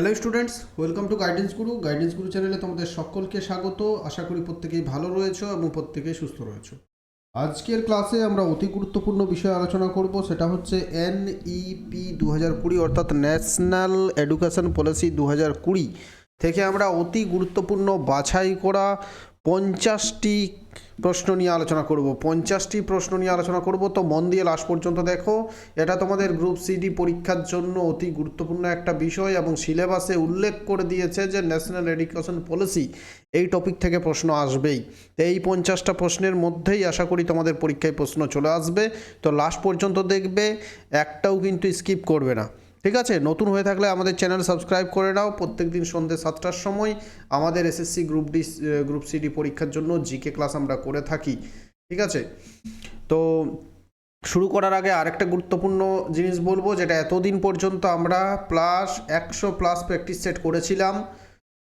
Hello students welcome to guidance guru guidance guru চ্যানেলে তোমাদের সকলকে স্বাগত। আশা করি প্রত্যেকেই ভালো রয়েছো এবং প্রত্যেকেই সুস্থ রয়েছো। আজকের ক্লাসে আমরা অতি গুরুত্বপূর্ণ বিষয় আলোচনা করব, সেটা হচ্ছে এনইপি দু হাজার কুড়ি, অর্থাৎ ন্যাশনাল এডুকেশন পলিসি দু হাজার কুড়ি। থেকে আমরা অতি গুরুত্বপূর্ণ বাছাই করা পঞ্চাশটি প্রশ্ন নিয়ে আলোচনা করব। পঞ্চাশটি প্রশ্ন নিয়ে আলোচনা করব। তো মন দিয়ে লাস্ট পর্যন্ত দেখো। এটা তোমাদের গ্রুপ সিডি পরীক্ষার জন্য অতি গুরুত্বপূর্ণ একটা বিষয় এবং সিলেবাসে উল্লেখ করে দিয়েছে যে ন্যাশনাল এডুকেশন পলিসি এই টপিক থেকে প্রশ্ন আসবেই। এই পঞ্চাশটা প্রশ্নের মধ্যেই আশা করি তোমাদের পরীক্ষায় প্রশ্ন চলে আসবে। তো লাস্ট পর্যন্ত দেখবে, একটাও কিন্তু স্কিপ করবে না। ঠিক আছে? নতুন হয়ে থাকলে আমাদের চ্যানেল সাবস্ক্রাইব করে নাও। প্রত্যেক দিন সন্ধ্যে সাতটার সময় আমাদের SSC group D group CD পরীক্ষার জন্য জিকে ক্লাস আমরা করে থাকি। ঠিক আছে? তো শুরু করার আগে আরেকটা গুরুত্বপূর্ণ জিনিস বলব, যেটা এতদিন পর্যন্ত আমরা প্লাস একশো প্লাস প্র্যাকটিস সেট করেছিলাম।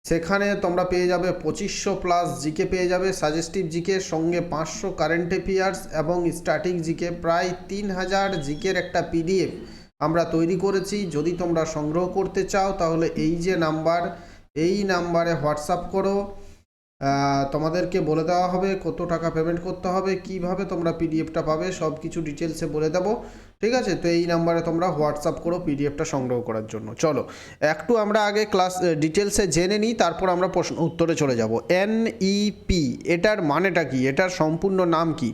সেখানে তোমরা পেয়ে যাবে পঁচিশশো প্লাস জিকে পেয়ে যাবে। সাজেস্টিভ জিকে, সঙ্গে পাঁচশো কারেন্ট অ্যাফেয়ার্স এবং স্ট্যাটিক জিকে, প্রায় তিন হাজার জিকের একটা পিডিএফ আমরা তৈরি করেছি। যদি তোমরা সংগ্রহ করতে চাও, তাহলে এই যে নাম্বার, এই নাম্বারে হোয়াটসঅ্যাপ করো। তোমাদেরকে বলে দেওয়া হবে কত টাকা পেমেন্ট করতে হবে, কীভাবে তোমরা পিডিএফটা পাবে সব কিছু ডিটেলসে বলে দেবো। ঠিক আছে? তো এই নাম্বারে তোমরা হোয়াটসঅ্যাপ করো পিডিএফটা সংগ্রহ করার জন্য। চলো, একটু আমরা আগে ক্লাস ডিটেলসে জেনে নিই, তারপর আমরা প্রশ্ন, উত্তরে চলে যাব। এনইপি এটার মানেটা কি? এটার সম্পূর্ণ নাম কি?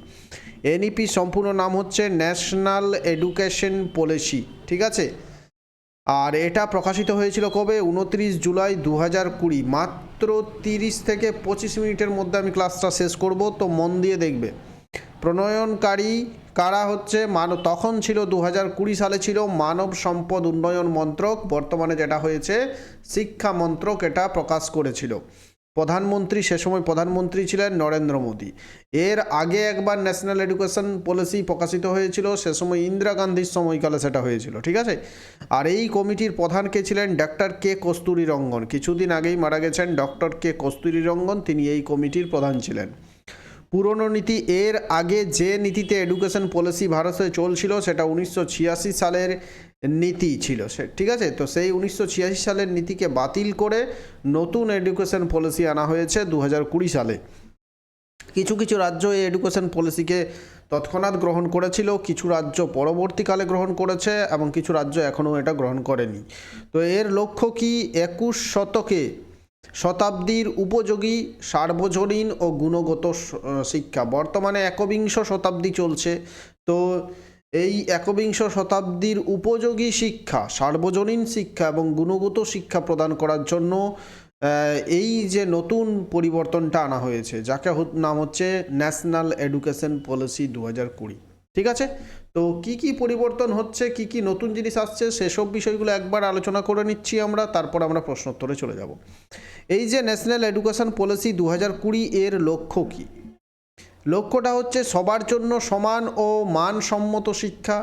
এনইপি সম্পূর্ণ নাম হচ্ছে ন্যাশনাল এডুকেশন পলিসি ঠিক আছে? আর এটা প্রকাশিত হয়েছিল কবে? উনত্রিশ জুলাই দু হাজার কুড়ি। মাত্র তিরিশ থেকে পঁচিশ মিনিটের মধ্যে আমি ক্লাসটা শেষ করব, তো মন দিয়ে দেখবে। প্রণয়নকারী কারা হচ্ছে? মানব তখন ছিল দু হাজার কুড়ি সালে ছিল মানব সম্পদ উন্নয়ন মন্ত্রক, বর্তমানে যেটা হয়েছে শিক্ষা মন্ত্রক, এটা প্রকাশ করেছিল। প্রধানমন্ত্রী, সে সময় প্রধানমন্ত্রী ছিলেন নরেন্দ্র মোদী। এর আগে একবার ন্যাশনাল এডুকেশন পলিসি প্রকাশিত হয়েছিল, সে সময় ইন্দিরা গান্ধীর সময়কালে সেটা হয়েছিল, ঠিক আছে? আর এই কমিটির প্রধান কে ছিলেন? ডক্টর কে কস্তুরী রঙ্গন কিছুদিন আগেই মারা গেছেন ডক্টর কে কস্তুরী রঙ্গন তিনি এই কমিটির প্রধান ছিলেন। পুরনো নীতি, এর আগে যে নীতিতে এডুকেশন পলিসি ভারতে চলছিল, সেটা উনিশশো ছিয়াশি সালের নীতি ছিল সে, ঠিক আছে? তো সেই উনিশশো ছিয়াশি সালের নীতিকে বাতিল করে নতুন এডুকেশন পলিসি আনা হয়েছে দু হাজার কুড়ি সালে। কিছু কিছু রাজ্য এই এডুকেশন পলিসিকে তৎক্ষণাৎ গ্রহণ করেছিল, কিছু রাজ্য পরবর্তীকালে গ্রহণ করেছে এবং কিছু রাজ্য এখনও এটা গ্রহণ করেনি। তো এর লক্ষ্য কি? একুশ শতকে শতাব্দীর উপযোগী, সার্বজনীন ও গুণগত শিক্ষা। বর্তমানে একবিংশ শতাব্দী চলছে। তো এই একবিংশ শতাব্দীর উপযোগী শিক্ষা, সার্বজনীন শিক্ষা এবং গুণগত শিক্ষা প্রদান করার জন্য এই যে নতুন পরিবর্তনটা আনা হয়েছে, যাকে নাম হচ্ছে ন্যাশনাল এডুকেশন পলিসি দু হাজার কুড়ি। ঠিক আছে? তো কি কি পরিবর্তন হচ্ছে, কি কি নতুন জিনিস আসছে, সেসব বিষয়গুলো একবার আলোচনা করে নিচ্ছি আমরা, তারপর আমরা প্রশ্নোত্তরে চলে যাব। এই যে ন্যাশনাল এডুকেশন পলিসি দু হাজার কুড়ি এর লক্ষ্য কী? লক্ষ্যটা হচ্ছে সবার জন্য সমান ও মানসম্মত শিক্ষা।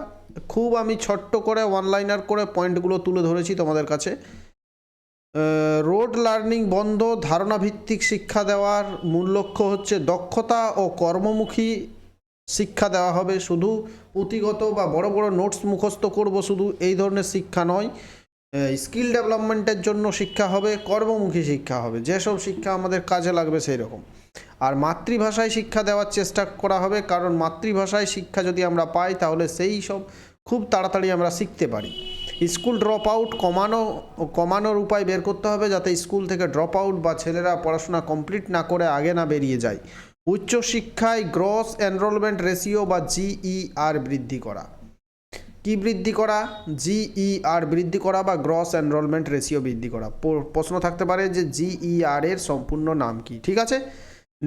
খুব আমি ছোট্ট করে অনলাইনার করে পয়েন্টগুলো তুলে ধরেছি তোমাদের কাছে। রোড লার্নিং বন্ধ ধারণা ভিত্তিক শিক্ষা দেওয়ার মূল লক্ষ্য হচ্ছে দক্ষতা ও কর্মমুখী শিক্ষা দেওয়া হবে। শুধু পুঁথিগত বা বড় বড় নোটস মুখস্থ করব শুধু এই ধরনের শিক্ষা নয় স্কিল ডেভেলপমেন্টের জন্য শিক্ষা হবে, কর্মমুখী শিক্ষা হবে। যেসব শিক্ষা আমাদের কাজে লাগবে সেই রকম আর মাতৃভাষায় শিক্ষা দেওয়ার চেষ্টা করা হবে, কারণ মাতৃভাষায় শিক্ষা যদি আমরা পাই, তাহলে সেই সব খুব তাড়াতাড়ি আমরা শিখতে পারি। স্কুল ড্রপ আউট কমানো, কমানোর উপায় বের করতে হবে, যাতে স্কুল থেকে ড্রপ আউট বা ছেলেরা পড়াশোনা কমপ্লিট না করে আগে না বেরিয়ে যায়। উচ্চশিক্ষায় গ্রস এনরোলমেন্ট রেশিও বা জিইআর বৃদ্ধি করা। কি বৃদ্ধি করা? জিইআর বৃদ্ধি করা বা গ্রস এনরোলমেন্ট রেশিও বৃদ্ধি করা? প্রশ্ন থাকতে পারে যে জিইআর এর সম্পূর্ণ নাম কি, ঠিক আছে?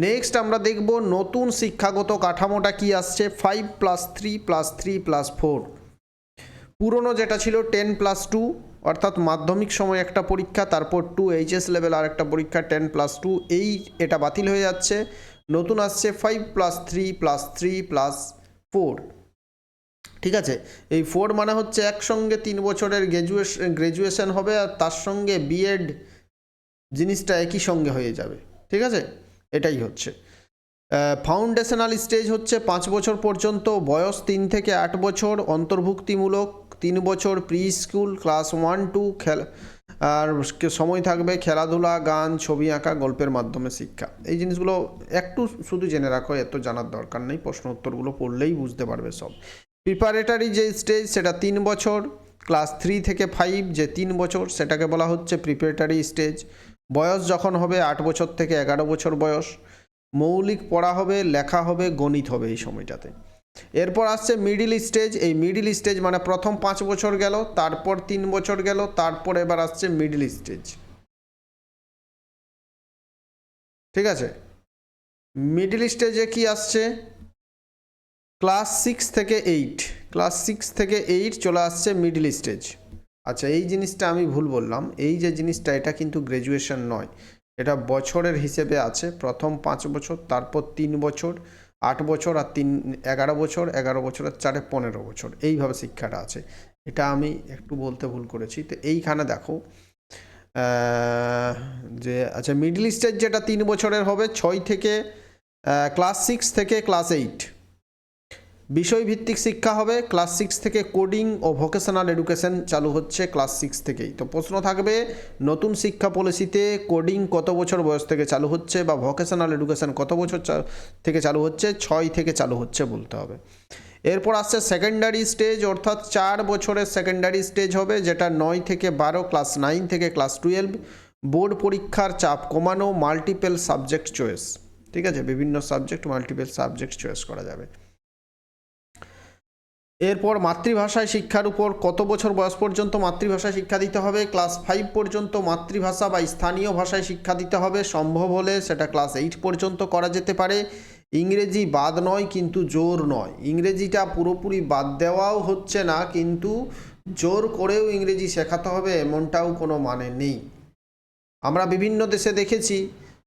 নেক্সট আমরা দেখব নতুন শিক্ষাগত কাঠামোটা কি আসছে? Five plus three plus three plus four পুরনো যেটা ছিল টেন প্লাস টু অর্থাৎ মাধ্যমিক সময় একটা পরীক্ষা, তারপর টু এইচএস লেভেল আর একটা পরীক্ষা টেন প্লাস টু এই এটা বাতিল হয়ে যাচ্ছে। নতুন আসছে five plus three plus three plus four ঠিক আছে? এই ফোর মানে হচ্ছে একসঙ্গে তিন বছরের গ্র্যাজুয়েশন গ্র্যাজুয়েশন হবে আর তার সঙ্গে বিএড জিনিসটা একই সঙ্গে হয়ে যাবে। ঠিক আছে? এটাই হচ্ছে। ফাউন্ডেশনাল স্টেজ হচ্ছে পাঁচ বছর পর্যন্ত, বয়স তিন থেকে আট বছর, অন্তর্ভুক্তিমূলক তিন বছর pre school class one two খেলা, আর সময় থাকবে খেলাধুলা, গান, ছবি আঁকা, গল্পের মাধ্যমে শিক্ষা। এই জিনিসগুলো একটু শুধু জেনে রাখো, এত জানার দরকার নেই প্রশ্ন উত্তরগুলো পড়লেই বুঝতে পারবে সব। প্রিপারেটারি যে স্টেজ সেটা তিন বছর ক্লাস থ্রি থেকে ফাইভ যে তিন বছর, সেটাকে বলা হচ্ছে প্রিপারেটারি স্টেজ বয়স যখন হবে আট বছর থেকে এগারো বছর বয়স, মৌলিক পড়া হবে, লেখা হবে, গণিত হবে এই সময়টাতে। এরপর আসছে মিডিল স্টেজ এই মিডিল স্টেজ মানে প্রথম পাঁচ বছর গেল, তারপর তিন বছর গেল, তারপর এবার আসছে মিডিল স্টেজ ঠিক আছে? মিডিল স্টেজে কি আসছে? ক্লাস সিক্স থেকে এইট, ক্লাস সিক্স থেকে এইট চলে আসছে মিডিল স্টেজ। আচ্ছা এই জিনিসটা আমি ভুল বললাম। এই যে জিনিসটা, এটা কিন্তু গ্র্যাজুয়েশন নয়। এটা বছরের হিসেবে আছে। প্রথম পাঁচ বছর, তারপর তিন বছর, আট বছর আর তিন, এগারো বছর, এগারো বছরের চারে পনেরো বছর। এইভাবে শিক্ষাটা আছে। এটা আমি একটু বলতে ভুল করেছি। তো এইখানে দেখো যে আচ্ছা মিডল স্টেজ যেটা তিন বছরের হবে, ছয় থেকে ক্লাস সিক্স থেকে ক্লাস এইট। বিষয়ভিত্তিক শিক্ষা হবে, ক্লাস সিক্স থেকে কোডিং ও ভোকেশনাল এডুকেশন চালু হচ্ছে ক্লাস সিক্স থেকেই। তো প্রশ্ন থাকবে, নতুন শিক্ষা পলিসিতে কোডিং কত বছর বয়স থেকে চালু হচ্ছে বা ভোকেশনাল এডুকেশন কত বছর থেকে চালু হচ্ছে, ছয় থেকে চালু হচ্ছে বলতে হবে। এরপর আসছে সেকেন্ডারি স্টেজ, অর্থাৎ চার বছরের সেকেন্ডারি স্টেজ হবে, যেটা নয় থেকে বারো, ক্লাস নাইন থেকে ক্লাস টুয়েলভ। বোর্ড পরীক্ষার চাপ কমানো মাল্টিপেল সাবজেক্ট চয়েস ঠিক আছে? বিভিন্ন সাবজেক্ট মাল্টিপেল সাবজেক্ট চয়েস করা যাবে। এরপর মাতৃভাষায় শিক্ষার উপর কত বছর বয়স পর্যন্ত মাতৃভাষায় শিক্ষা দিতে হবে? ক্লাস ফাইভ পর্যন্ত মাতৃভাষা বা স্থানীয় ভাষায় শিক্ষা দিতে হবে। সম্ভব হলে সেটা ক্লাস এইট পর্যন্ত করা যেতে পারে। ইংরেজি বাদ নয়, কিন্তু জোর নয়। ইংরেজিটা পুরোপুরি বাদ দেওয়াও হচ্ছে না, কিন্তু জোর করেও ইংরেজি শেখাতে হবে, এমনটাও কোনো মানে নেই। আমরা বিভিন্ন দেশে দেখেছি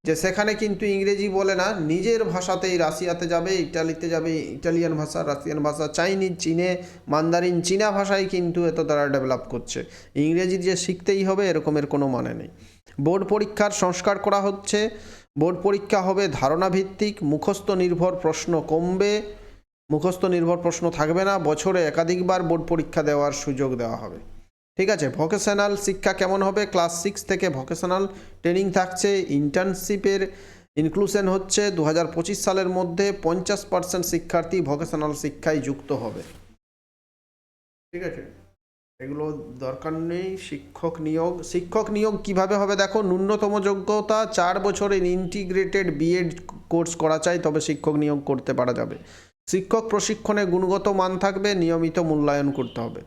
যে সেখানে কিন্তু ইংরেজি বলে না, নিজের ভাষাতেই রাশিয়াতে যাবে, ইটালিতে যাবে, ইটালিয়ান ভাষা, রাশিয়ান ভাষা, চাইনিজ, চীনে, মান্দারিন, চীনা ভাষাই কিন্তু এত তারা ডেভেলপ করছে। ইংরেজি যে শিখতেই হবে এরকমের কোনো মানে নেই। বোর্ড পরীক্ষার সংস্কার করা হচ্ছে। বোর্ড পরীক্ষা হবে ধারণা ভিত্তিক মুখস্থ নির্ভর প্রশ্ন কমবে। মুখস্থ নির্ভর প্রশ্ন থাকবে না, বছরে একাধিকবার বোর্ড পরীক্ষা দেওয়ার সুযোগ দেওয়া হবে। ঠিক আছে ভোকেশনাল শিক্ষা কেমন হবে? ক্লাস সিক্স থেকে ভোকেশনাল ট্রেনিং থাকছে। ইন্টার্নশিপের ইনক্লুশন হচ্ছে দু হাজার পঁচিশ সালের মধ্যে পঞ্চাশ পার্সেন্ট শিক্ষার্থী ভোকেশনাল শিক্ষায় যুক্ত হবে। ঠিক আছে, এগুলো দরকার নেই। শিক্ষক নিয়োগ শিক্ষক নিয়োগ কীভাবে হবে দেখো, ন্যূনতম যোগ্যতা চার বছরের ইন্টিগ্রেটেড বিএড কোর্স করা চাই, তবে শিক্ষক নিয়োগ করতে পারা যাবে। শিক্ষক প্রশিক্ষণে গুণগত মান থাকবে, নিয়মিত মূল্যায়ন করতে হবে।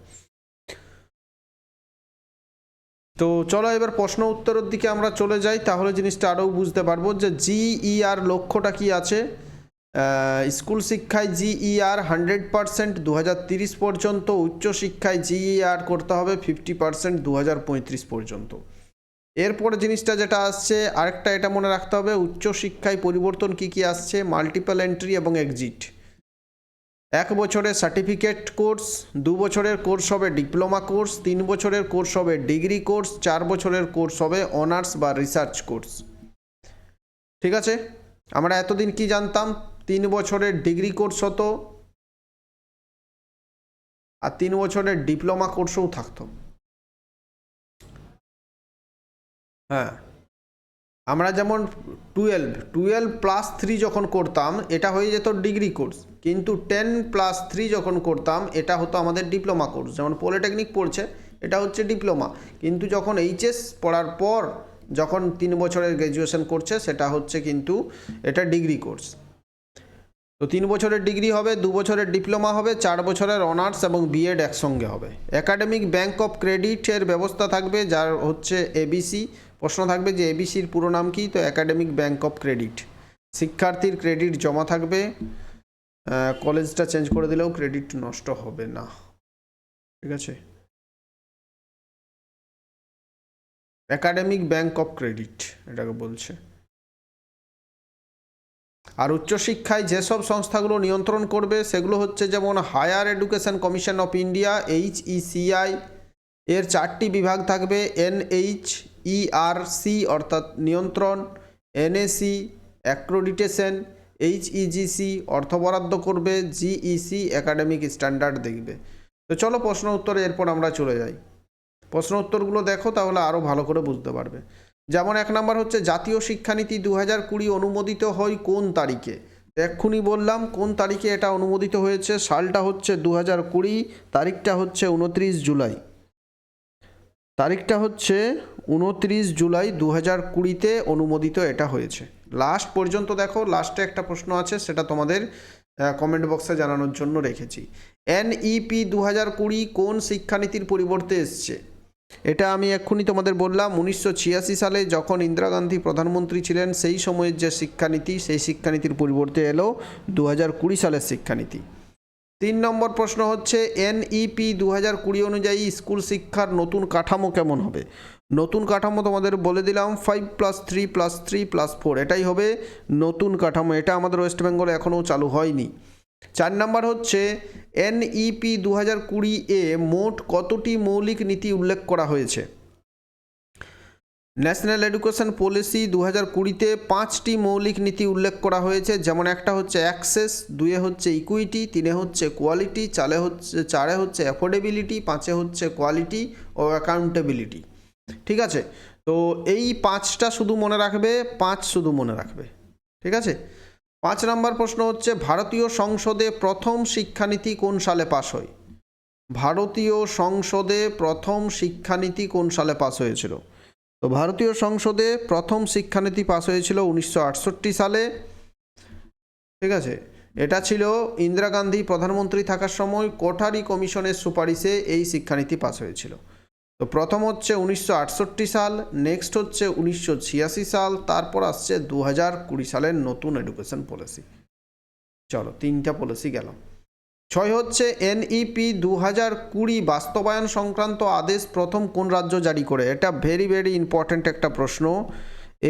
তো চলো এবার প্রশ্ন উত্তরের দিকে আমরা চলে যাই, তাহলে জিনিসটা আরও বুঝতে পারব যে জিইআর লক্ষ্যটা কি আছে। স্কুল শিক্ষায় জিইআর হান্ড্রেড পার্সেন্ট দু পর্যন্ত উচ্চশিক্ষায় জিইআর করতে হবে ফিফটি পার্সেন্ট দু পর্যন্ত। এরপর জিনিসটা যেটা আসছে, আরেকটা এটা মনে রাখতে হবে উচ্চশিক্ষায় পরিবর্তন কি কি আসছে মাল্টিপল এন্ট্রি এবং এক্সিট এক বছরের সার্টিফিকেট কোর্স, দু বছরের কোর্স হবে ডিপ্লোমা কোর্স, তিন বছরের কোর্স হবে ডিগ্রি কোর্স, চার বছরের কোর্স হবে অনার্স বা রিসার্চ কোর্স। ঠিক আছে? আমরা এতদিন কি জানতাম? তিন বছরের ডিগ্রি কোর্স হতো আর তিন বছরের ডিপ্লোমা কোর্সও থাকতো। হ্যাঁ। আমরা যেমন টুয়েলভ টুয়েলভ প্লাস থ্রি যখন করতাম, এটা হয়ে যেত ডিগ্রি কোর্স কিন্তু টেন প্লাস থ্রি যখন করতাম, এটা হতো আমাদের ডিপ্লোমা কোর্স যেমন পলিটেকনিক পড়ছে, এটা হচ্ছে ডিপ্লোমা কিন্তু যখন এইচএস পড়ার পর যখন তিন বছরের গ্র্যাজুয়েশন করছে, সেটা হচ্ছে কিন্তু এটা ডিগ্রি কোর্স তো তিন বছরের ডিগ্রি হবে, দু বছরের ডিপ্লোমা হবে, চার বছরের অনার্স এবং বিএড একসঙ্গে হবে। একাডেমিক ব্যাংক অফ ক্রেডিটের ব্যবস্থা থাকবে, যার হচ্ছে এবিসি প্রশ্ন থাকবে যে এবিসির পুরো নাম কি? তো একাডেমিক ব্যাংক অফ ক্রেডিট শিক্ষার্থীর ক্রেডিট জমা থাকবে। কলেজটা চেঞ্জ করে দিলেও ক্রেডিট নষ্ট হবে না। ঠিক আছে? একাডেমিক ব্যাংক অফ ক্রেডিট এটাকে বলছে। আর উচ্চশিক্ষায় যেসব সংস্থাগুলো নিয়ন্ত্রণ করবে, সেগুলো হচ্ছে যেমন higher education commission of India HECI এর চারটি বিভাগ থাকবে এনএইচ ইআরসি অর্থাৎ নিয়ন্ত্রণ এনএসি অ্যাক্রোডিটেশন এইচইজিসি অর্থ বরাদ্দ করবে জিইসি একাডেমিক স্ট্যান্ডার্ড দেখবে। তো চলো প্রশ্ন উত্তরে এরপর আমরা চলে যাই। প্রশ্ন উত্তরগুলো দেখো তাহলে আরও ভালো করে বুঝতে পারবে। যেমন এক নম্বর হচ্ছে, জাতীয় শিক্ষানীতি দু হাজার কুড়ি অনুমোদিত হয় কোন তারিখে? এক্ষুনি বললাম, কোন তারিখে এটা অনুমোদিত হয়েছে? সালটা হচ্ছে দু হাজার কুড়ি, তারিখটা হচ্ছে উনত্রিশ জুলাই। তারিখটা হচ্ছে উনত্রিশ জুলাই দু হাজার কুড়িতে অনুমোদিত এটা হয়েছে। লাস্ট পর্যন্ত দেখো, লাস্টে একটা প্রশ্ন আছে, সেটা তোমাদের কমেন্ট বক্সে জানানোর জন্য রেখেছি। এনইপি দু হাজার কুড়ি কোন শিক্ষানীতির পরিবর্তে এসছে? এটা আমি এক্ষুনি তোমাদের বললাম, উনিশশো ছিয়াশি সালে যখন ইন্দিরা গান্ধী প্রধানমন্ত্রী ছিলেন, সেই সময়ের যে শিক্ষানীতি, সেই শিক্ষানীতির পরিবর্তে এলো দু হাজার কুড়ি সালের শিক্ষানীতি। তিন নম্বর প্রশ্ন হচ্ছে এনইপি দু হাজার কুড়ি অনুযায়ী স্কুল শিক্ষার নতুন কাঠামো কেমন হবে? নতুন কাঠামো তোমাদের বলে দিলাম five plus three plus three plus four এটাই হবে নতুন কাঠামো, এটা আমাদের ওয়েস্ট বেঙ্গলে এখনও চালু হয়নি। চার নাম্বার হচ্ছে এনইপি দু হাজার কুড়ি এ মোট কতটি মৌলিক নীতি উল্লেখ করা হয়েছে? ন্যাশনাল এডুকেশন পলিসি দু হাজার কুড়িতে পাঁচটি মৌলিক নীতি উল্লেখ করা হয়েছে, যেমন একটা হচ্ছে অ্যাক্সেস দুয়ে হচ্ছে ইকুইটি তিনে হচ্ছে কোয়ালিটি চালে হচ্ছে, চারে হচ্ছে অ্যাফোর্ডেবিলিটি পাঁচে হচ্ছে কোয়ালিটি ও অ্যাকাউন্টেবিলিটি ঠিক আছে? তো এই পাঁচটা শুধু মনে রাখবে, পাঁচ শুধু মনে রাখবে। ঠিক আছে? পাঁচ নম্বর প্রশ্ন হচ্ছে, ভারতীয় সংসদে প্রথম শিক্ষানীতি কোন সালে পাশ হয়? ভারতীয় সংসদে প্রথম শিক্ষানীতি কোন সালে পাস হয়েছিল? তো ভারতীয় সংসদে প্রথম শিক্ষানীতি পাস হয়েছিল উনিশশো আটষট্টি সালে। ঠিক আছে? এটা ছিল ইন্দিরা গান্ধী প্রধানমন্ত্রী থাকার সময় কোঠারি কমিশনের সুপারিশে এই শিক্ষানীতি পাস হয়েছিল। তো প্রথম হচ্ছে উনিশশো আটষট্টি সাল নেক্সট হচ্ছে উনিশশো ছিয়াশি সাল, তারপর আসছে দু হাজার কুড়ি সালের নতুন এডুকেশন পলিসি চলো, তিনটা পলিসি গেল। ছয় হচ্ছে এনইপি দু হাজার কুড়ি বাস্তবায়ন সংক্রান্ত আদেশ প্রথম কোন রাজ্য জারি করে? এটা ভেরি ভেরি ইম্পর্ট্যান্ট একটা প্রশ্ন।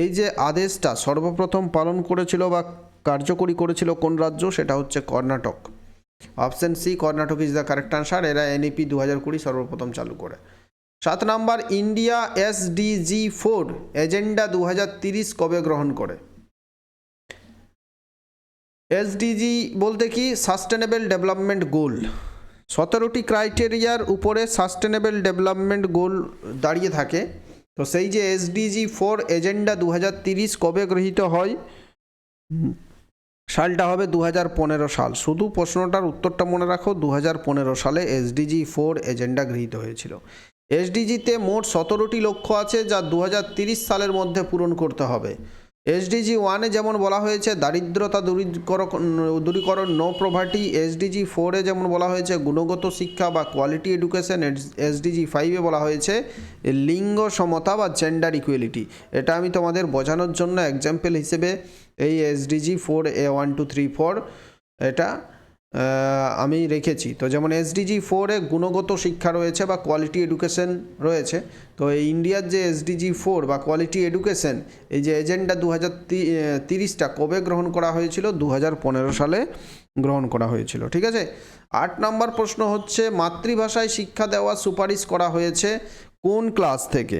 এই যে আদেশটা সর্বপ্রথম পালন করেছিল বা কার্যকরী করেছিল কোন রাজ্য? সেটা হচ্ছে Karnataka. Option C Karnataka is the correct answer এরা এনইপি দু হাজার কুড়ি সর্বপ্রথম চালু করে। সাত number India SDG four agenda দু কবে গ্রহণ করে? এসডিজি বলতে কি? Sustainable development goal. সতেরোটি ক্রাইটেরিয়ার উপরে সাস্টেনেবল ডেভেলপমেন্ট গোল দাঁড়িয়ে থাকে। তো সেই যে এসডিজি ফোর এজেন্ডা দু কবে গৃহীত হয়? সালটা হবে দু হাজার পনেরো সাল। শুধু প্রশ্নটার উত্তরটা মনে রাখো দু হাজার পনেরো সালে এসডিজি ফোর এজেন্ডা গৃহীত হয়েছিল। এসডিজিতে মোট সতেরোটি লক্ষ্য আছে যা দু সালের মধ্যে পূরণ করতে হবে। এসডিজি ওয়ানে যেমন বলা হয়েছে, দারিদ্রতা দূরীকর, দূরীকরণ নো প্রভার্টি এসডিজি ফোরে যেমন বলা হয়েছে, গুণগত শিক্ষা বা কোয়ালিটি এডুকেশন এসডিজি ফাইভে বলা হয়েছে, লিঙ্গ সমতা বা জেন্ডার ইকুয়ালিটি এটা আমি তোমাদের বোঝানোর জন্য এক্সাম্পল হিসেবে এই SDG four A one, two, three, four, এটা আমি রেখেছি। তো যেমন এসডিজি ফোরে গুণগত শিক্ষা রয়েছে বা কোয়ালিটি এডুকেশন রয়েছে, তো এই ইন্ডিয়ার যে এসডিজি ফোর বা কোয়ালিটি এডুকেশন এই যে এজেন্ডা দু হাজার তিরিশটা কবে গ্রহণ করা হয়েছিল? দু হাজার পনেরো সালে গ্রহণ করা হয়েছিল, ঠিক আছে? আট নম্বর প্রশ্ন হচ্ছে, মাতৃভাষায় শিক্ষা দেওয়ার সুপারিশ করা হয়েছে কোন ক্লাস থেকে?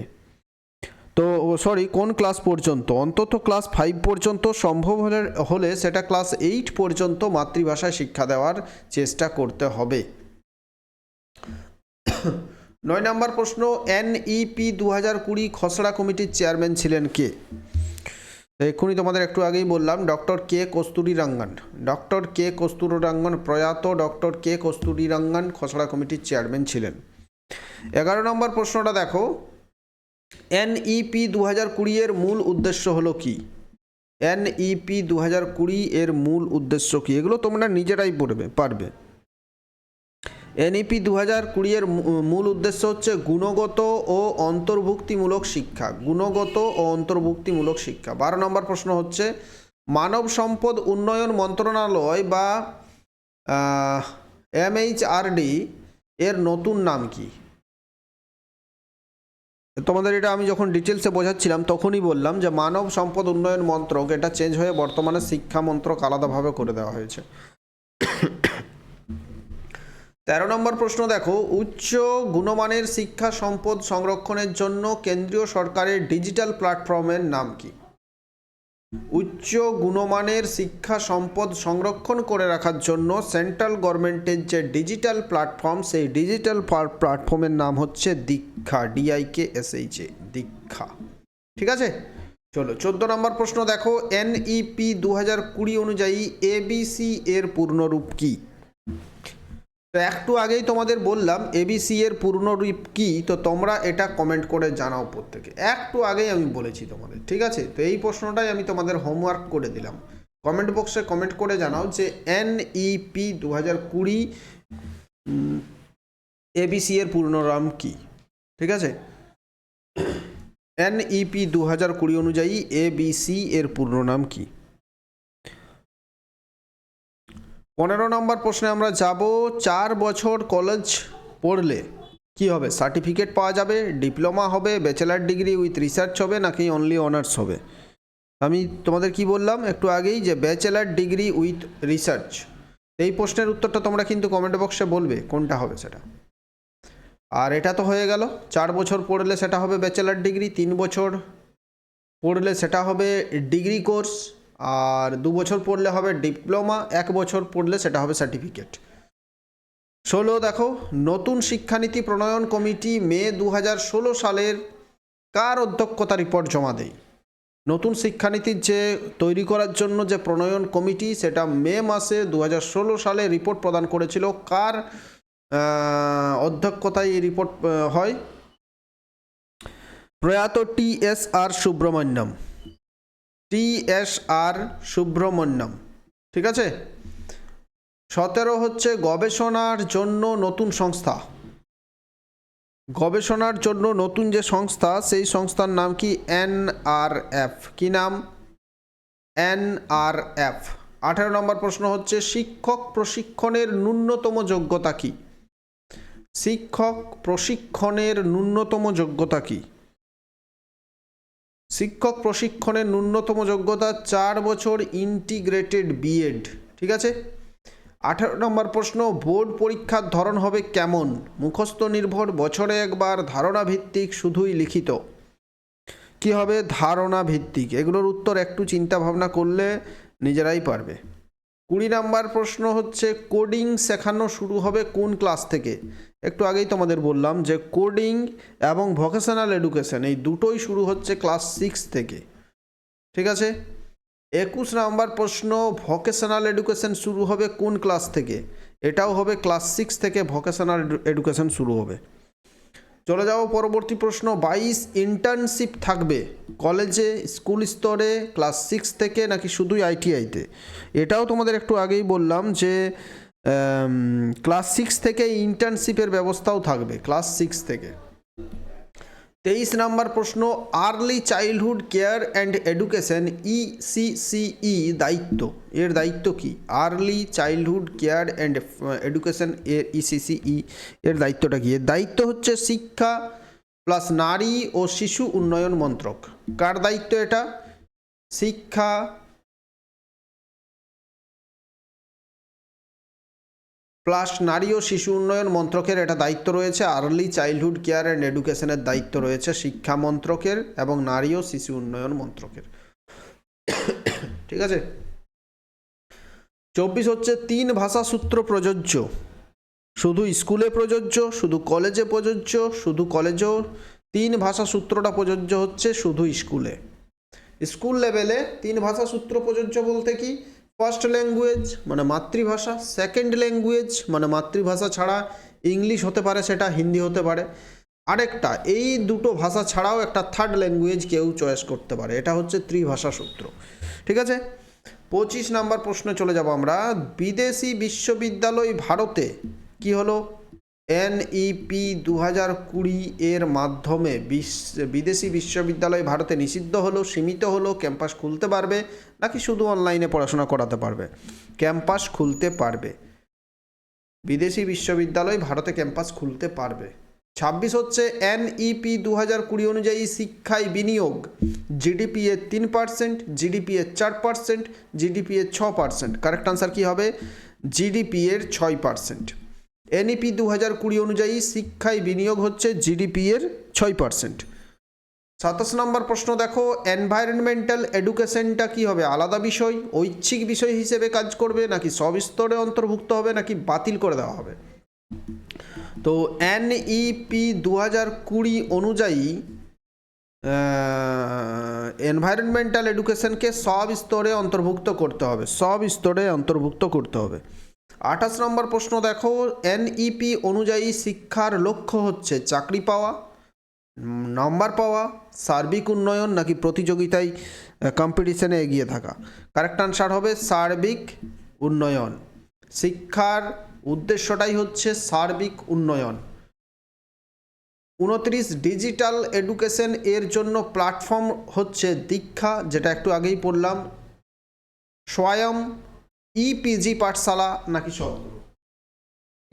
তো সরি কোন ক্লাস পর্যন্ত? অন্তত ক্লাস ফাইভ পর্যন্ত সম্ভব হলে হলে সেটা ক্লাস এইট পর্যন্ত মাতৃভাষায় শিক্ষা দেওয়ার চেষ্টা করতে হবে। নয় নম্বর প্রশ্ন এনইপি দু হাজার কুড়ি খসড়া কমিটির চেয়ারম্যান ছিলেন কে? এক্ষুনি তোমাদের একটু আগেই বললাম ডক্টর কে কস্তুরী রঙ্গন ডক্টর কে কস্তুরী রঙ্গন প্রয়াত ডক্টর কে কস্তুরী রঙ্গন খসড়া কমিটির চেয়ারম্যান ছিলেন। এগারো নম্বর প্রশ্নটা দেখো। এনইপি দু হাজার কুড়ি এর মূল উদ্দেশ্য হলো কি? এনইপি দু হাজার কুড়ি এর মূল উদ্দেশ্য কি? এগুলো তোমরা নিজেরাই পড়বে, পারবে। এনইপি দু হাজার কুড়ি এর মূল উদ্দেশ্য হচ্ছে গুণগত ও অন্তর্ভুক্তিমূলক শিক্ষা। গুণগত ও অন্তর্ভুক্তিমূলক শিক্ষা। বারো নম্বর প্রশ্ন হচ্ছে, মানব সম্পদ উন্নয়ন মন্ত্রণালয় বা এমএইচআরডি এর নতুন নাম কি? তোমাদের এটা আমি যখন ডিটেলসে বোঝাচ্ছিলাম, তখনই বললাম যে মানব সম্পদ উন্নয়ন মন্ত্রক এটা চেঞ্জ হয়ে বর্তমানে শিক্ষা মন্ত্রক আলাদাভাবে করে দেওয়া হয়েছে। তেরো নম্বর প্রশ্ন দেখো, উচ্চ গুণমানের শিক্ষা সম্পদ সংরক্ষণের জন্য কেন্দ্রীয় সরকারের ডিজিটাল প্ল্যাটফর্মের নাম কি? উচ্চ গুণমানের শিক্ষা সম্পদ সংরক্ষণ করে রাখার জন্য সেন্ট্রাল গভর্নমেন্টের যে ডিজিটাল প্ল্যাটফর্ম, সেই ডিজিটাল প্ল্যাটফর্মের নাম হচ্ছে দীক্ষা ডিআইকে এসএইচএ দীক্ষা। ঠিক আছে? চলো, চোদ্দ নম্বর প্রশ্ন দেখো। এনইপি দু হাজার কুড়ি অনুযায়ী এবিসি এর পূর্ণরূপ কী? তো একটু আগেই তোমাদের বললাম এবিসি এর পূর্ণরূপ কি? তো তোমরা এটা কমেন্ট করে জানাও প্রত্যেকে। একটু আগেই আমি বলেছি তোমাদের, ঠিক আছে? তো এই প্রশ্নটাই আমি তোমাদের হোমওয়ার্ক করে দিলাম। কমেন্ট বক্সে কমেন্ট করে জানাও যে এনইপি দু হাজার কুড়ি এবিসি এর পূর্ণনাম কি? ঠিক আছে? এনইপি দু হাজার কুড়ি অনুযায়ী এবিসি এর পূর্ণনাম কি? পনেরো নম্বর প্রশ্নে আমরা যাব, চার বছর কলেজ পড়লে কি হবে? সার্টিফিকেট পাওয়া যাবে, ডিপ্লোমা হবে, ব্যাচেলার ডিগ্রি উইথ রিসার্চ হবে নাকি অনলি অনার্স হবে? আমি তোমাদের কি বললাম একটু আগেই যে ব্যাচেলার ডিগ্রি উইথ রিসার্চ। এই প্রশ্নের উত্তরটা তোমরা কিন্তু কমেন্ট বক্সে বলবে কোনটা হবে সেটা। আর এটা তো হয়ে গেল, চার বছর পড়লে সেটা হবে ব্যাচেলার ডিগ্রি, তিন বছর পড়লে সেটা হবে ডিগ্রি কোর্স। আর দু বছর পড়লে হবে ডিপ্লোমা, এক বছর পড়লে সেটা হবে সার্টিফিকেট। ষোলো, দেখো, নতুন শিক্ষানীতি প্রণয়ন কমিটি মে দু সালের কার অধ্যক্ষতা রিপোর্ট জমা দেয়? নতুন শিক্ষানীতির যে তৈরি করার জন্য যে প্রণয়ন কমিটি, সেটা মে মাসে দু সালে রিপোর্ট প্রদান করেছিল। কার অধ্যক্ষতায় এই রিপোর্ট হয়? প্রয়াত টি এস আর সুব্রমণ্যম। টি এস আর সুব্রমণ্যম। ঠিক আছে? সতেরো হচ্ছে গবেষণার জন্য নতুন সংস্থা। গবেষণার জন্য নতুন যে সংস্থা, সেই সংস্থার নাম কি? N R F. কি নাম? N R F. আঠারো নম্বর প্রশ্ন হচ্ছে, শিক্ষক প্রশিক্ষণের ন্যূনতম যোগ্যতা কি? শিক্ষক প্রশিক্ষণের ন্যূনতম যোগ্যতা কি? শিক্ষক প্রশিক্ষণের ন্যূনতম যোগ্যতা চার বছর ইন্টিগ্রেটেড বিএড, ঠিক আছে? আঠারো নম্বর প্রশ্ন, বোর্ড পরীক্ষার ধরন হবে কেমন? মুখস্থ নির্ভর, বছরে একবার ধারণা ভিত্তিক শুধুই লিখিত। কি হবে? ধারণা ভিত্তিক এগুলোর উত্তর একটু চিন্তা ভাবনা করলে নিজেরাই পারবে। কুড়ি নাম্বার প্রশ্ন হচ্ছে কোডিং শেখানো শুরু হবে কোন ক্লাস থেকে? একটু আগেই তোমাদের বললাম যে কোডিং এবং ভোকেশনাল এডুকেশন এই দুটোই শুরু হচ্ছে ক্লাস সিক্স থেকে। ঠিক আছে? একুশ নাম্বার প্রশ্ন ভোকেশনাল এডুকেশন শুরু হবে কোন ক্লাস থেকে? এটাও হবে ক্লাস সিক্স থেকে ভোকেশনাল এডুকেশন শুরু হবে। চলে যাও পরবর্তী প্রশ্ন, বাইশ ইন্টার্নশিপ থাকবে? কলেজে স্কুল স্তরে ক্লাস সিক্স থেকে নাকি শুধুই আইটিআইতে এটাও তোমাদের একটু আগেই বললাম যে ক্লাস সিক্স থেকে ইন্টার্নশিপের ব্যবস্থাও থাকবে ক্লাস সিক্স থেকে। তেইশ নাম্বার প্রশ্ন, early childhood care and education ECCE দায়িত্ব। এর দায়িত্ব কি? Early childhood care and education, এর ইসিসিই এর দায়িত্বটা কি? এর দায়িত্ব হচ্ছে শিক্ষা প্লাস নারী ও শিশু উন্নয়ন মন্ত্রক। কার দায়িত্ব এটা? শিক্ষা প্লাস নারী ও শিশু উন্নয়ন মন্ত্রকের এটা দায়িত্ব রয়েছে। আর্লি চাইল্ডহুড কেয়ার অ্যান্ড এডুকেশনের দায়িত্ব রয়েছে শিক্ষা মন্ত্রকের এবং নারী ও শিশু উন্নয়ন মন্ত্রকের। ঠিক আছে? চব্বিশ হচ্ছে তিন ভাষা সূত্র প্রযোজ্য। শুধু স্কুলে প্রযোজ্য, শুধু কলেজে প্রযোজ্য, শুধু কলেজেও তিন ভাষা সূত্রটা প্রযোজ্য হচ্ছে শুধু স্কুলে। স্কুল লেভেলে তিন ভাষা সূত্র প্রযোজ্য বলতে কি? ফার্স্ট ল্যাঙ্গুয়েজ মানে মাতৃভাষা। সেকেন্ড ল্যাঙ্গুয়েজ মানে মাতৃভাষা ছাড়া ইংলিশ হতে পারে, সেটা হিন্দি হতে পারে। আরেকটা, এই দুটো ভাষা ছাড়াও একটা থার্ড ল্যাঙ্গুয়েজ কেউ চয়েস করতে পারে। এটা হচ্ছে ত্রিভাষা সূত্র। ঠিক আছে? পঁচিশ নাম্বার প্রশ্নে চলে যাব আমরা। বিদেশি বিশ্ববিদ্যালয় ভারতে কি হলো? এনইপি দু হাজার কুড়ি এর মাধ্যমে বিদেশি বিশ্ববিদ্যালয় ভারতে নিষিদ্ধ হলো, সীমিত হলো, ক্যাম্পাস খুলতে পারবে নাকি শুধু অনলাইনে পড়াশোনা করাতে পারবে? ক্যাম্পাস খুলতে পারবে। বিদেশি বিশ্ববিদ্যালয় ভারতে ক্যাম্পাস খুলতে পারবে। ছাব্বিশ হচ্ছে এনইপি দু হাজার কুড়ি অনুযায়ী শিক্ষায় বিনিয়োগ। জিডিপি এর তিন পার্সেন্ট জিডিপি এর চার পার্সেন্ট জিডিপি এর ছ পার্সেন্ট কারেক্ট আনসার কী হবে? জিডিপি এর ছয় পার্সেন্ট এনইপি দু হাজার কুড়ি অনুযায়ী শিক্ষায় বিনিয়োগ হচ্ছে জিডিপি এর ছয় পার্সেন্ট সাতাশ নম্বর প্রশ্ন দেখো এনভায়রনমেন্টাল এডুকেশনটা কি হবে? আলাদা বিষয়? ঐচ্ছিক বিষয় হিসেবে কাজ করবে নাকি সবিস্তরে অন্তর্ভুক্ত হবে নাকি বাতিল করে দেওয়া হবে? তো এনইপি দু হাজার কুড়ি অনুযায়ী এনভায়রনমেন্টাল এডুকেশনকে সব স্তরে অন্তর্ভুক্ত করতে হবে। সব স্তরে অন্তর্ভুক্ত করতে হবে। আঠাশ নম্বর প্রশ্ন দেখো, এনইপি অনুযায়ী শিক্ষার লক্ষ্য হচ্ছে চাকরি পাওয়া, নাম্বার পাওয়া, সার্বিক উন্নয়ন নাকি প্রতিযোগিতায় কম্পিটিশনে এগিয়ে থাকা? কারেক্ট আনসার হবে সার্বিক উন্নয়ন। শিক্ষার উদ্দেশ্যটাই হচ্ছে সার্বিক উন্নয়ন। উনত্রিশ ডিজিটাল এডুকেশন এর জন্য প্ল্যাটফর্ম হচ্ছে দীক্ষা, যেটা একটু আগেই পড়লাম। স্বয়ং ইপিজি পাঠশালা নাকি সবগুলো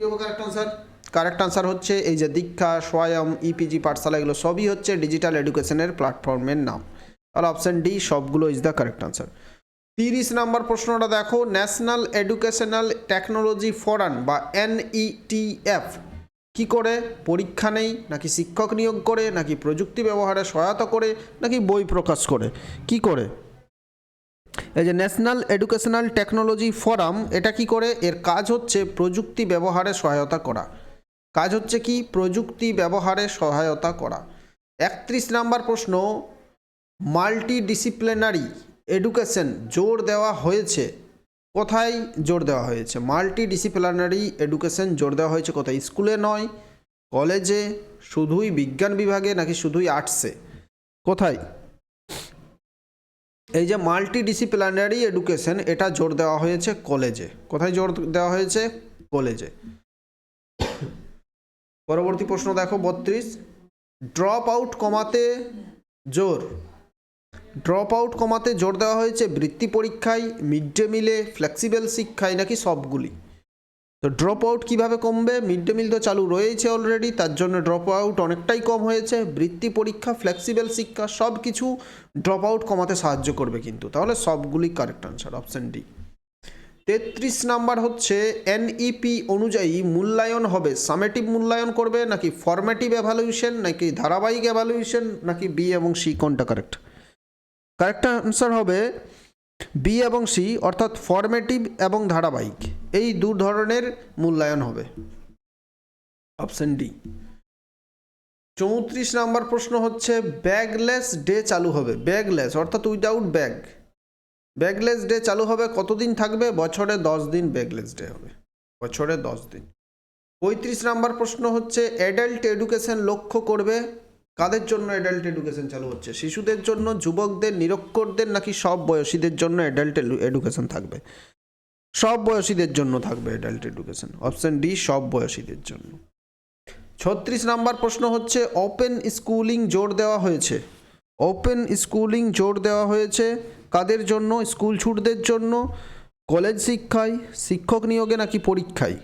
কি হবে কারেক্ট আনসার কারেক্ট আনসার হচ্ছে এই যে দীক্ষা, স্বয়ং ইপিজি পাঠশালা, এগুলো সবই হচ্ছে ডিজিটাল এডুকেশনের প্ল্যাটফর্মের নাম। তাহলে অপশান ডি সবগুলো ইজ দ্য কারেক্ট আনসার তিরিশ নম্বর প্রশ্নটা দেখো ন্যাশনাল এডুকেশনাল টেকনোলজি ফোরাম বা এনইটিএফ কি করে? পরীক্ষা নেই, নাকি শিক্ষক নিয়োগ করে, নাকি প্রযুক্তি ব্যবহারে সহায়তা করে, নাকি বই প্রকাশ করে? কি করে? এই যে ন্যাশনাল এডুকেশনাল টেকনোলজি ফোরাম এটা কি করে? এর কাজ হচ্ছে প্রযুক্তি ব্যবহারে সহায়তা করা। কাজ হচ্ছে কি? প্রযুক্তি ব্যবহারে সহায়তা করা। একত্রিশ নাম্বার প্রশ্ন মাল্টি ডিসিপ্লিনারি এডুকেশন জোর দেওয়া হয়েছে? কোথায় জোর দেওয়া হয়েছে? মাল্টি ডিসিপ্লিনারি এডুকেশন জোর দেওয়া হয়েছে কোথায়? স্কুলে নয়, কলেজে? শুধুই বিজ্ঞান বিভাগে নাকি শুধুই আর্টসে? কোথায়? এই যে মাল্টি ডিসিপ্লিনারি এডুকেশন এটা জোর দেওয়া হয়েছে কলেজে কোথায় জোর দেওয়া হয়েছে? কলেজে পরবর্তী প্রশ্ন দেখো, বত্রিশ। ড্রপ আউট কমাতে জোর। ড্রপ আউট কমাতে জোর দেওয়া হয়েছে বৃত্তি পরীক্ষায় মিড ডে মিলে ফ্লেক্সিবেল শিক্ষায়, নাকি সবগুলি? তো ড্রপ আউট কীভাবে কমবে? মিড ডে মিল তো চালু রয়েছে অলরেডি তার জন্য ড্রপ আউট অনেকটাই কম হয়েছে। বৃত্তি পরীক্ষা ফ্লেক্সিবল শিক্ষা সব কিছু ড্রপ আউট কমাতে সাহায্য করবে কিন্তু। তাহলে সবগুলি কারেক্ট আনসার অপশান ডি তেত্রিশ নাম্বার হচ্ছে এনইপি অনুযায়ী মূল্যায়ন হবে। সামেটিভ মূল্যায়ন করবে নাকি ফরম্যাটিভ অ্যাভালুয়েশন নাকি ধারাবাহিক অ্যাভালুয়েশন নাকি বি এবং সি কোনটা কারেক্ট কারেক্ট আনসার হবে বি এবং সি অর্থাৎ ফরম্যাটিভ এবং ধারাবাহিক। এই দু ধরনের মূল্যায়ন হবে। অপশন ডি চৌত্রিশ নাম্বার প্রশ্ন হচ্ছে ব্যাগলেস ডে চালু হবে। ব্যাগলেস অর্থাৎ উইদাউট ব্যাগ ব্যাগলেস ডে চালু হবে কতদিন থাকবে? বছরে দশ দিন ব্যাগলেস ডে হবে। বছরে দশ দিন। পঁয়ত্রিশ নাম্বার প্রশ্ন হচ্ছে অ্যাডাল্ট এডুকেশন লক্ষ্য করবে? কাদের জন্য অ্যাডাল্ট এডুকেশন চালু হচ্ছে? শিশুদের জন্য, যুবকদের, নিরক্ষরদের, নাকি সব বয়সীদের জন্য অ্যাডাল্ট এডুকেশন থাকবে? সব বয়সীদের জন্য থাকবে অ্যাডাল্ট এডুকেশন অপশন ডি সব বয়সীদের জন্য। ছত্রিশ নাম্বার প্রশ্ন হচ্ছে ওপেন স্কুলিং জোর দেওয়া হয়েছে? ওপেন স্কুলিং জোর দেওয়া হয়েছে কাদের জন্য? স্কুল ছুটদের জন্য? কলেজ শিক্ষায়? শিক্ষক নিয়োগে নাকি পরীক্ষায়?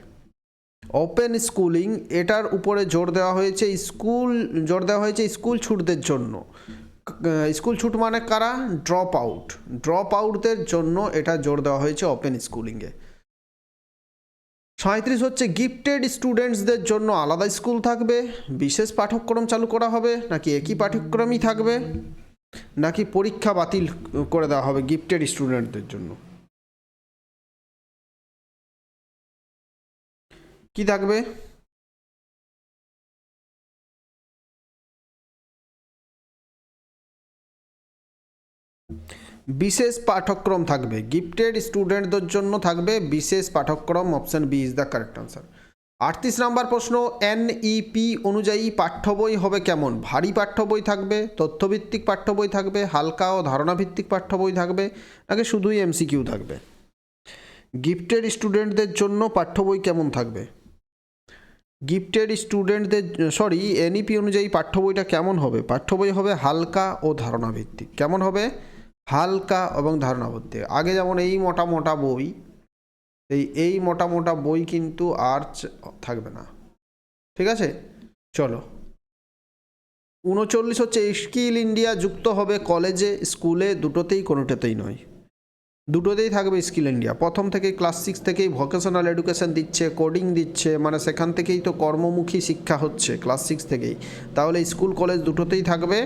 ওপেন স্কুলিং এটার উপরে জোর দেওয়া হয়েছে স্কুল, জোর দেওয়া হয়েছে স্কুল ছুটদের জন্য। স্কুল ছুট মানে কারা? ড্রপ আউট ড্রপ আউটদের জন্য এটা জোর দেওয়া হয়েছে ওপেন স্কুলিংয়ে সাঁত্রিশ হচ্ছে গিফটেড স্টুডেন্টসদের জন্য আলাদা স্কুল থাকবে। বিশেষ পাঠ্যক্রম চালু করা হবে, নাকি একই পাঠ্যক্রমই থাকবে? নাকি পরীক্ষা বাতিল করে দেওয়া হবে গিফটেড স্টুডেন্টদের জন্য? কি থাকবে? বিশেষ পাঠ্যক্রম থাকবে। গিফটেড স্টুডেন্টদের জন্য থাকবে বিশেষ পাঠ্যক্রম option B is the correct answer আটত্রিশ নাম্বার প্রশ্ন এনইপি অনুযায়ী পাঠ্য বই হবে কেমন? ভারী পাঠ্য বই থাকবে, তথ্যভিত্তিক পাঠ্য বই থাকবে, হালকা ও ধারণাভিত্তিক পাঠ্য বই থাকবে, নাকি শুধুই এমসিকিউ থাকবে? গিফটেড স্টুডেন্টদের জন্য পাঠ্য বই কেমন থাকবে? গিফটেড স্টুডেন্টদের সরি এনইপি অনুযায়ী পাঠ্য বইটা কেমন হবে? পাঠ্য বই হবে হালকা ও ধারণা ভিত্তিক কেমন হবে? হালকা এবং ধারণা ভিত্তিক আগে যেমন এই মোটা মোটা বই, এই এই মোটা মোটা বই কিন্তু আর থাকবে না। ঠিক আছে? চলো। উনচল্লিশ হচ্ছে, স্কিল ইন্ডিয়া যুক্ত হবে কলেজে, স্কুলে, দুটোতেই, কোনোটাতেই নয়। দুটোতেই থাকবে স্কিল ইন্ডিয়া। প্রথম থেকে ক্লাস সিক্স থেকেই ভোকেশনাল এডুকেশন দিচ্ছে, কোডিং দিচ্ছে মানে সেখান থেকেই তো কর্মমুখী শিক্ষা হচ্ছে ক্লাস সিক্স থেকেই। তাহলে স্কুল, কলেজ দুটোতেই থাকবে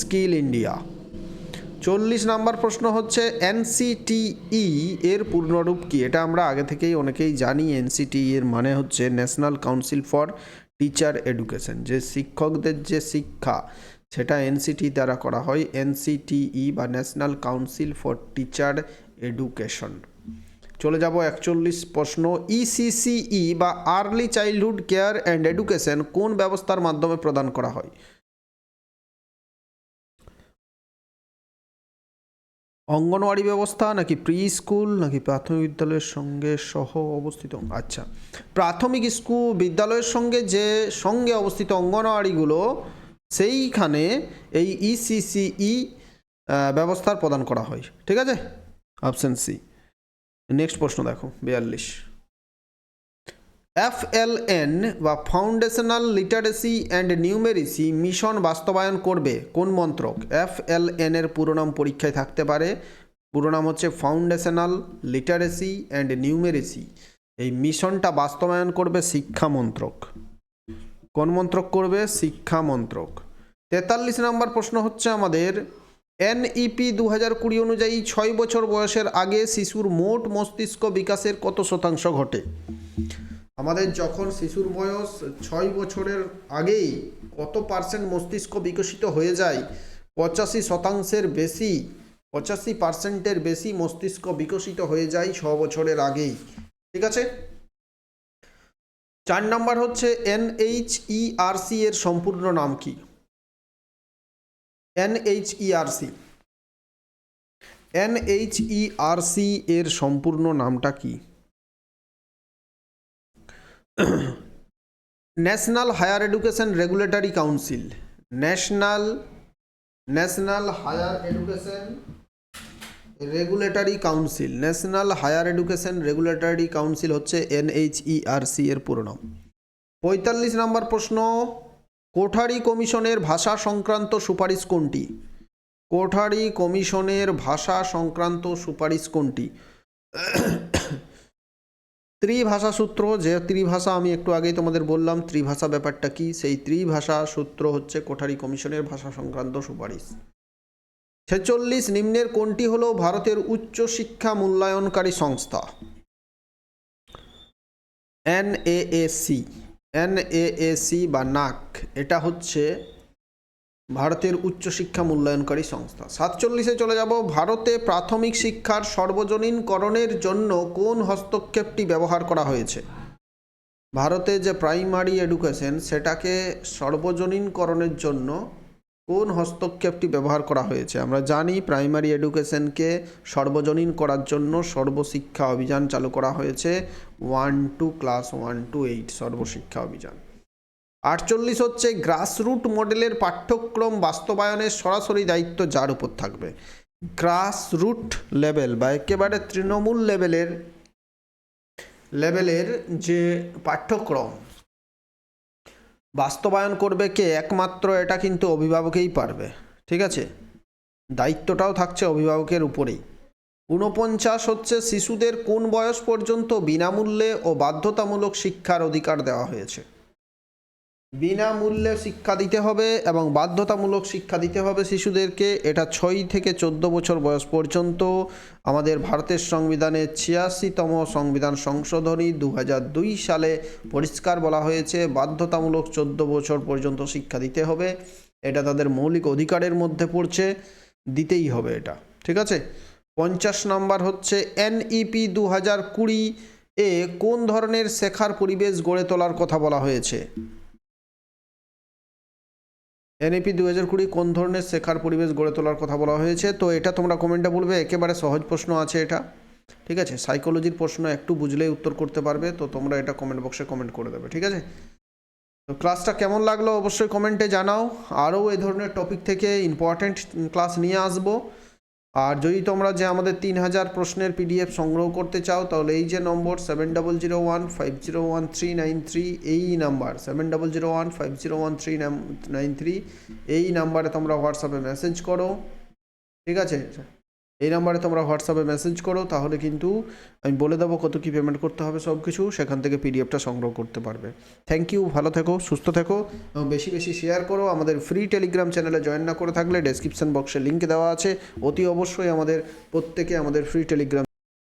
স্কিল ইন্ডিয়া। চল্লিশ নাম্বার প্রশ্ন হচ্ছে, এনসিটিই এর পূর্ণরূপ কি? এটা আমরা আগে থেকেই অনেকেই জানি, এনসিটিই এর মানে হচ্ছে national council for teacher education. যে শিক্ষকদের যে শিক্ষা, সেটা এনসিটি দ্বারা করা হয়। এনসিটিই বা national council for teacher education. চলে যাব একচল্লিশ প্রশ্ন E ইসিসিই বা early childhood care and education কোন ব্যবস্থার মাধ্যমে প্রদান করা হয়? অঙ্গনওয়াড়ি ব্যবস্থা নাকি প্রি স্কুল নাকি প্রাথমিক বিদ্যালয়ের সঙ্গে সহ অবস্থিত? আচ্ছা প্রাথমিক স্কুল বিদ্যালয়ের সঙ্গে যে সঙ্গে অবস্থিত অঙ্গনওয়াড়িগুলো, সেইখানে এই E ইসিসিই ব্যবস্থার প্রদান করা হয়। ঠিক আছে? অপশন সি নেক্সট প্রশ্ন দেখো, বিয়াল্লিশ। এফ এল এন বা foundational literacy and numeracy mission বাস্তবায়ন করবে কোন মন্ত্রক? এফ এল এন এর পুরো নাম পরীক্ষায় থাকতে পারে। পুরো নাম হচ্ছে ফাউন্ডেশনাল লিটারেসি অ্যান্ড নিউমেরিসি এই মিশনটা বাস্তবায়ন করবে শিক্ষা মন্ত্রক। কোন মন্ত্রক করবে? শিক্ষা মন্ত্রক। তেতাল্লিশ নম্বর প্রশ্ন হচ্ছে আমাদের এনইপি দু হাজার কুড়ি অনুযায়ী ছয় বছর বয়সের আগে শিশুর মোট মস্তিষ্ক বিকাশের কত শতাংশ ঘটে? আমাদের যখন শিশুর বয়স ছয় বছরের আগেই কত পার্সেন্ট মস্তিষ্ক বিকশিত হয়ে যায়, পঁচাশি শতাংশের বেশি, পঁচাশি পার্সেন্টের বেশি মস্তিষ্ক বিকশিত হয়ে যায় ছ বছরের আগেই। ঠিক আছে? চার নাম্বার হচ্ছে এনএইচইআরসি এর সম্পূর্ণ নাম কি? এনএইচইআরসি এনএইচইআরসি এর সম্পূর্ণ নামটা কি? National higher education regulatory council national national higher education regulatory council national higher education regulatory council হচ্ছে এনএইচইআরসি এর পুরো নাম পঁয়তাল্লিশ নম্বর প্রশ্ন। কোঠারি কমিশনের ভাষা সংক্রান্ত সুপারিশ কোনটি? কোঠারি কমিশনের ভাষা সংক্রান্ত সুপারিশ কোনটি? ত্রিভাষা সূত্র, যে ত্রিভাষা আমি একটু আগেই তোমাদের বললাম, ত্রিভাষা ব্যাপারটা কি? সেই ত্রিভাষা সূত্র হচ্ছে কোঠারি কমিশনের ভাষা সংক্রান্ত সুপারিশ। ছেচল্লিশ নিম্নের কোনটি হলো ভারতের উচ্চ শিক্ষা মূল্যায়নকারী সংস্থা? এনএএসি এনএএসি বা নাক, এটা হচ্ছে ভারতের উচ্চশিক্ষা মূল্যায়নকারী সংস্থা। সাতচল্লিশে চলে যাব, ভারতে প্রাথমিক শিক্ষার সর্বজনীনকরণের জন্য কোন হস্তক্ষেপটি ব্যবহার করা হয়েছে? ভারতে যে প্রাইমারি এডুকেশন সেটাকে সর্বজনীনকরণের জন্য কোন হস্তক্ষেপটি ব্যবহার করা হয়েছে? আমরা জানি প্রাইমারি এডুকেশনকে সর্বজনীন করার জন্য সর্বশিক্ষা অভিযান চালু করা হয়েছে। One two class one two eight Sarva Shiksha Abhiyan. আটচল্লিশ হচ্ছে গ্রাসরুট মডেলের পাঠ্যক্রম বাস্তবায়নের সরাসরি দায়িত্ব যার উপর থাকবে। গ্রাসরুট লেভেল বা একেবারে তৃণমূল লেভেলের লেভেলের যে পাঠ্যক্রম বাস্তবায়ন করবে কে? একমাত্র এটা কিন্তু অভিভাবকেই পারবে। ঠিক আছে? দায়িত্বটাও থাকছে অভিভাবকের উপরেই। ঊনপঞ্চাশ হচ্ছে শিশুদের কোন বয়স পর্যন্ত বিনামূল্যে ও বাধ্যতামূলক শিক্ষার অধিকার দেওয়া হয়েছে। বিনামূল্যে শিক্ষা দিতে হবে এবং বাধ্যতামূলক শিক্ষা দিতে হবে শিশুদেরকে। এটা ছয় থেকে চোদ্দ বছর বয়স পর্যন্ত আমাদের ভারতের সংবিধানের ছিয়াশিতম সংবিধান সংশোধনী দু দুই সালে পরিষ্কার বলা হয়েছে, বাধ্যতামূলক চোদ্দ বছর পর্যন্ত শিক্ষা দিতে হবে। এটা তাদের মৌলিক অধিকারের মধ্যে পড়ছে, দিতেই হবে এটা, ঠিক আছে? পঞ্চাশ নাম্বার হচ্ছে, এনইপি দু হাজার কুড়ি এ কোন ধরনের শেখার পরিবেশ গড়ে তোলার কথা বলা হয়েছে? এনএপি দু হাজার কুড়ি কোন ধরনের শেখার পরিবেশ গড়ে তোলার কথা বলা হয়েছে? তো এটা তোমরা কমেন্টে বলবে, একেবারে সহজ প্রশ্ন আছে এটা। ঠিক আছে, সাইকোলজির প্রশ্ন একটু বুঝলেই উত্তর করতে পারবে, তো তোমরা এটা কমেন্ট বক্সে কমেন্ট করে দেবে, ঠিক আছে? তো ক্লাসটা কেমন লাগল অবশ্যই কমেন্টে জানাও। আরও এই ধরনের টপিক থেকে ইম্পর্ট্যান্ট ক্লাস নিয়ে আসব। আর যদি তোমরা যে আমাদের তিন হাজার প্রশ্নের পিডিএফ সংগ্রহ করতে চাও, তাহলে এই যে নম্বর seven double zero one five zero one three nine three এই number seven double zero one five zero one three nine three এই নাম্বারে তোমরা হোয়াটসঅ্যাপে মেসেজ করো। ঠিক আছে? এই নাম্বারে তোমরা হোয়াটসঅ্যাপে মেসেজ করো, তাহলে কিন্তু আমি বলে দেবো কত কী পেমেন্ট করতে হবে সব কিছু সেখান থেকে পিডিএফটা সংগ্রহ করতে পারবে। থ্যাংক ইউ ভালো থেকো, সুস্থ থেকো, এবং বেশি বেশি শেয়ার করো। আমাদের ফ্রি টেলিগ্রাম চ্যানেলে জয়েন না করে থাকলে ডেসক্রিপশন বক্সে লিঙ্ক দেওয়া আছে। অতি অবশ্যই আমাদের, প্রত্যেকে আমাদের ফ্রি টেলিগ্রাম